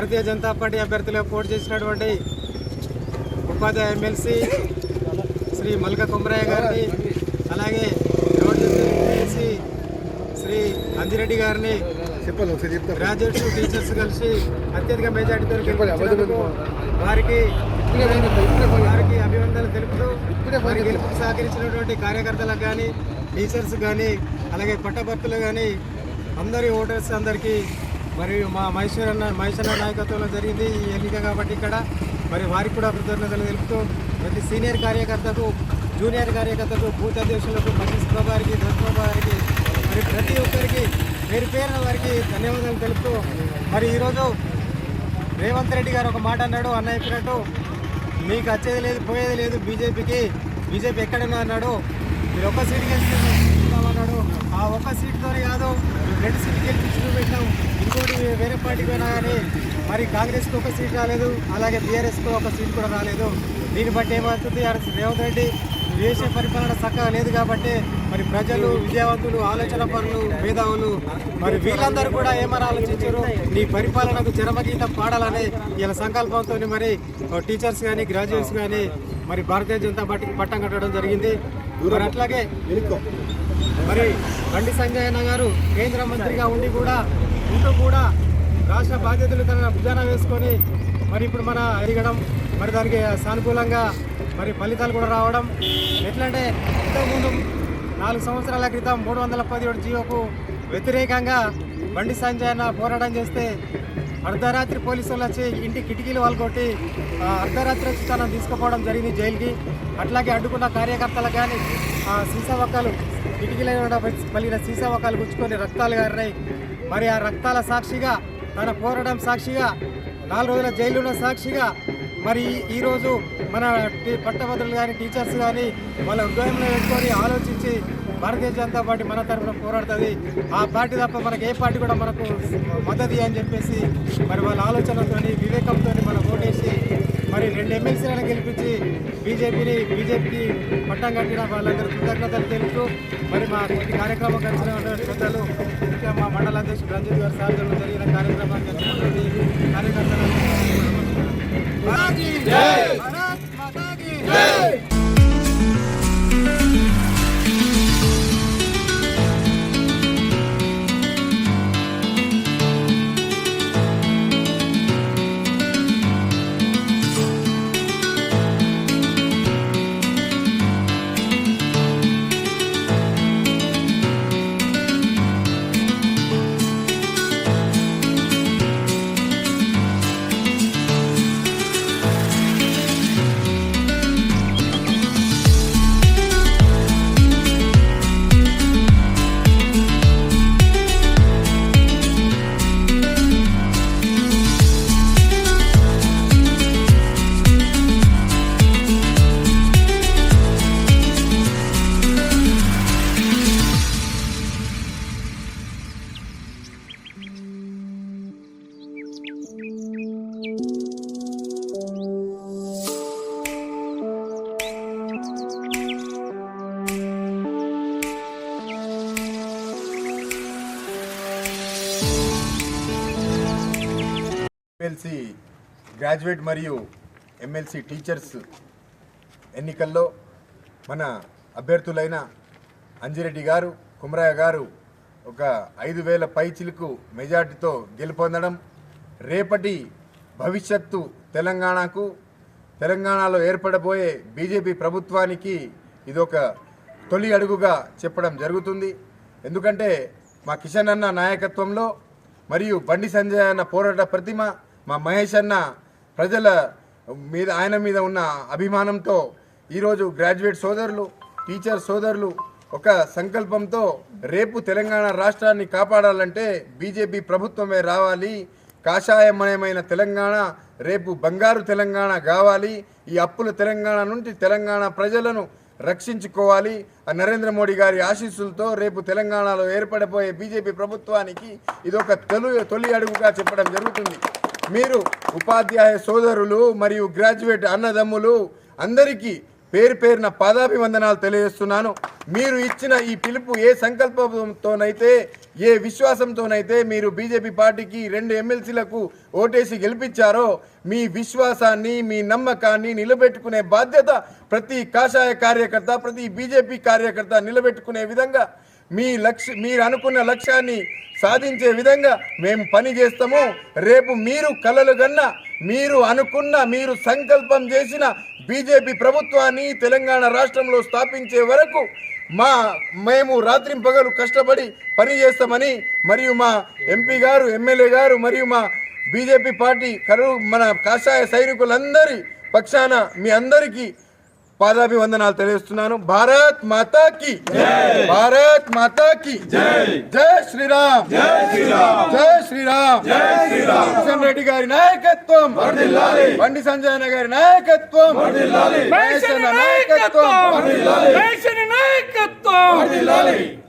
Bharatiya Janata party అభ్యర్థులుగా పోటీ చేసినటువంటి ఉపాధ్యాయ ఎమ్మెల్సీ శ్రీ మల్క కుమరయ్య గారిని అలాగే ఎమ్మెల్సీ శ్రీ అంజిరెడ్డి గారిని గ్రాడ్యుయేట్స్ టీచర్స్ కలిసి అత్యధిక మెజార్టీతో వారికి వారికి అభివందనలు తెలుపుతూ మరి గెలుపుకు సహకరించినటువంటి కార్యకర్తలకు కానీ టీచర్స్ కానీ అలాగే పట్టభర్తులు కానీ అందరి ఓటర్స్ అందరికీ మరియు మా మహేశ్వర అన్న మైసూర్ నాయకత్వంలో జరిగింది ఈ ఎన్నిక కాబట్టి ఇక్కడ. మరి వారికి కూడా కృతజ్ఞతలు తెలుపుతూ ప్రతి సీనియర్ కార్యకర్తకు జూనియర్ కార్యకర్తకు బూత్ అధ్యక్షులకు మహేష్ బాబు గారికి గారికి మరి ప్రతి ఒక్కరికి పేరు పేరున వారికి ధన్యవాదాలు తెలుపుతూ మరి ఈరోజు రేవంత్ రెడ్డి గారు ఒక మాట అన్నాడు అన్న చెప్పినట్టు మీకు వచ్చేది లేదు పోయేది లేదు బీజేపీకి బీజేపీ ఎక్కడున్నా అన్నాడు. మీరు ఒక్క సీట్ గెలిపిస్తున్నామన్నాడు ఆ ఒక్క సీట్తోనే కాదు రెండు సీట్లు గెలిపించి పెట్టాం ఇంకోటి వేరే పార్టీకి పోయినా కానీ మరి కాంగ్రెస్కి ఒక సీట్ రాలేదు అలాగే బీఆర్ఎస్కి ఒక సీట్ కూడా రాలేదు. దీన్ని బట్టి ఏమవుతుంది? ఆ రేవంత్ రెడ్డి దేశ పరిపాలన చక్కగా లేదు కాబట్టి మరి ప్రజలు విద్యావంతులు ఆలోచన పనులు మేధావులు మరి వీళ్ళందరూ కూడా ఏమని ఆలోచించారు? నీ పరిపాలనకు చరమగీతం పాడాలని ఇలా సంకల్పంతో మరి టీచర్స్ కానీ గ్రాడ్యుయేట్స్ కానీ మరి భారతీయ జనతా పార్టీకి పట్టం కట్టడం జరిగింది. మరి అట్లాగే మరి బండి సంజయ్ అన్న గారు కేంద్ర మంత్రిగా ఉండి కూడా ఉంటూ కూడా రాష్ట్ర బాధ్యతలు తన భుజాన వేసుకొని మరి ఇప్పుడు మన ఎదగడం మరి దానికి సానుకూలంగా మరి ఫలితాలు కూడా రావడం ఎట్లంటే ఇంతకుముందు నాలుగు సంవత్సరాల క్రితం మూడు వందల పదిహేడు జీవోకు వ్యతిరేకంగా బండి సంజయ్ అన్న పోరాటం చేస్తే అర్ధరాత్రి పోలీసులు వచ్చి ఇంటి కిటికీలు వాళ్ళకొట్టి అర్ధరాత్రి వచ్చి తనను తీసుకుపోవడం జరిగింది జైలుకి. అట్లాగే అడ్డుకున్న కార్యకర్తలు కానీ సీసా ఒక్కలు కిటికీల పలిగిన సీసా ఒక్కలు గుచ్చుకొని రక్తాలు గారినాయి. మరి ఆ రక్తాల సాక్షిగా తన పోరాటం సాక్షిగా నాలుగు రోజుల జైలున్న సాక్షిగా మరి ఈరోజు మన పట్టభద్రులు కానీ టీచర్స్ కానీ వాళ్ళ ఉద్యోగంలో పెట్టుకొని ఆలోచించి భారతీయ జనతా పార్టీ మన తరఫున పోరాడుతుంది. ఆ పార్టీ తప్ప మనకి ఏ పార్టీ కూడా మనకు మద్దతు అని చెప్పేసి మరి వాళ్ళ ఆలోచనతో వివేకంతో మనం ఓటేసి మరి రెండు ఎమ్మెల్సీలను గెలిపించి బీజేపీని బీజేపీకి పట్టం కట్టిన వాళ్ళందరూ కృతజ్ఞతలు తెలుపుతూ మరి మా కొన్ని కార్యక్రమం కలిసిన పెద్దలు ఇంకా మా మండల అధ్యక్షుడు రంజిత్ గారి సాధనలో జరిగిన కార్యక్రమాన్ని వచ్చినటువంటి కార్యకర్తలు ఎమ్మెల్సీ గ్రాడ్యుయేట్ మరియు ఎమ్మెల్సీ టీచర్స్ ఎన్నికల్లో మన అభ్యర్థులైన అంజిరెడ్డి గారు కుమరయ్య గారు ఒక ఐదు వేల పైచిలకు మెజార్టీతో గెలుపొందడం రేపటి భవిష్యత్తు తెలంగాణకు తెలంగాణలో ఏర్పడబోయే బీజేపీ ప్రభుత్వానికి ఇదొక తొలి అడుగుగా చెప్పడం జరుగుతుంది. ఎందుకంటే మా కిషన్ అన్న నాయకత్వంలో మరియు బండి సంజయ్ అన్న పోరాట ప్రతిమ మా మహేష్ అన్న ప్రజల మీద ఆయన మీద ఉన్న అభిమానంతో ఈరోజు గ్రాడ్యుయేట్ సోదరులు టీచర్ సోదరులు ఒక సంకల్పంతో రేపు తెలంగాణ రాష్ట్రాన్ని కాపాడాలంటే బీజేపీ ప్రభుత్వమే రావాలి. కాషాయమయమైన తెలంగాణ రేపు బంగారు తెలంగాణ కావాలి. ఈ అప్పుల తెలంగాణ నుండి తెలంగాణ ప్రజలను రక్షించుకోవాలి. ఆ నరేంద్ర మోడీ గారి ఆశీస్సులతో రేపు తెలంగాణలో ఏర్పడబోయే బీజేపీ ప్రభుత్వానికి ఇదొక తొలి తొలి అడుగుగా చెప్పడం జరుగుతుంది. మీరు ఉపాధ్యాయ సోదరులు మరియు గ్రాడ్యుయేట్ అన్నదమ్ములు అందరికీ పేరు పేరున పాదాభివందనాలు తెలియజేస్తున్నాను. మీరు ఇచ్చిన ఈ పిలుపు ఏ సంకల్పంతోనైతే ఏ విశ్వాసంతోనైతే మీరు బీజేపీ పార్టీకి రెండు ఎమ్మెల్సీలకు ఓటేసి గెలిపించారో మీ విశ్వాసాన్ని మీ నమ్మకాన్ని నిలబెట్టుకునే బాధ్యత ప్రతి కాషాయ కార్యకర్త ప్రతి బీజేపీ కార్యకర్త నిలబెట్టుకునే విధంగా మీ లక్ష్య మీరు అనుకున్న లక్ష్యాన్ని సాధించే విధంగా మేము పని చేస్తాము. రేపు మీరు కలలు గన్న మీరు అనుకున్న మీరు సంకల్పం చేసిన బీజేపీ ప్రభుత్వాన్ని తెలంగాణ రాష్ట్రంలో స్థాపించే వరకు మా మేము రాత్రింపగలు కష్టపడి పని చేస్తామని మరియు మా ఎంపీ గారు ఎమ్మెల్యే గారు మరియు మా బీజేపీ పార్టీ కరు మన కాషాయ సైనికులందరి పక్షాన మీ అందరికీ పాదాభివందనాలు తెలియజేస్తున్నాను. భారత్ మాతా కి భారత్ మాతా కి జై శ్రీరామ్. జై శ్రీరామ్. జై శ్రీరామ్. జై శ్రీరామ్. కిషన్ రెడ్డి గారి నాయకత్వం. బండి సంజయ్ గారి నాయకత్వం. నాయకత్వం. నాయకత్వం.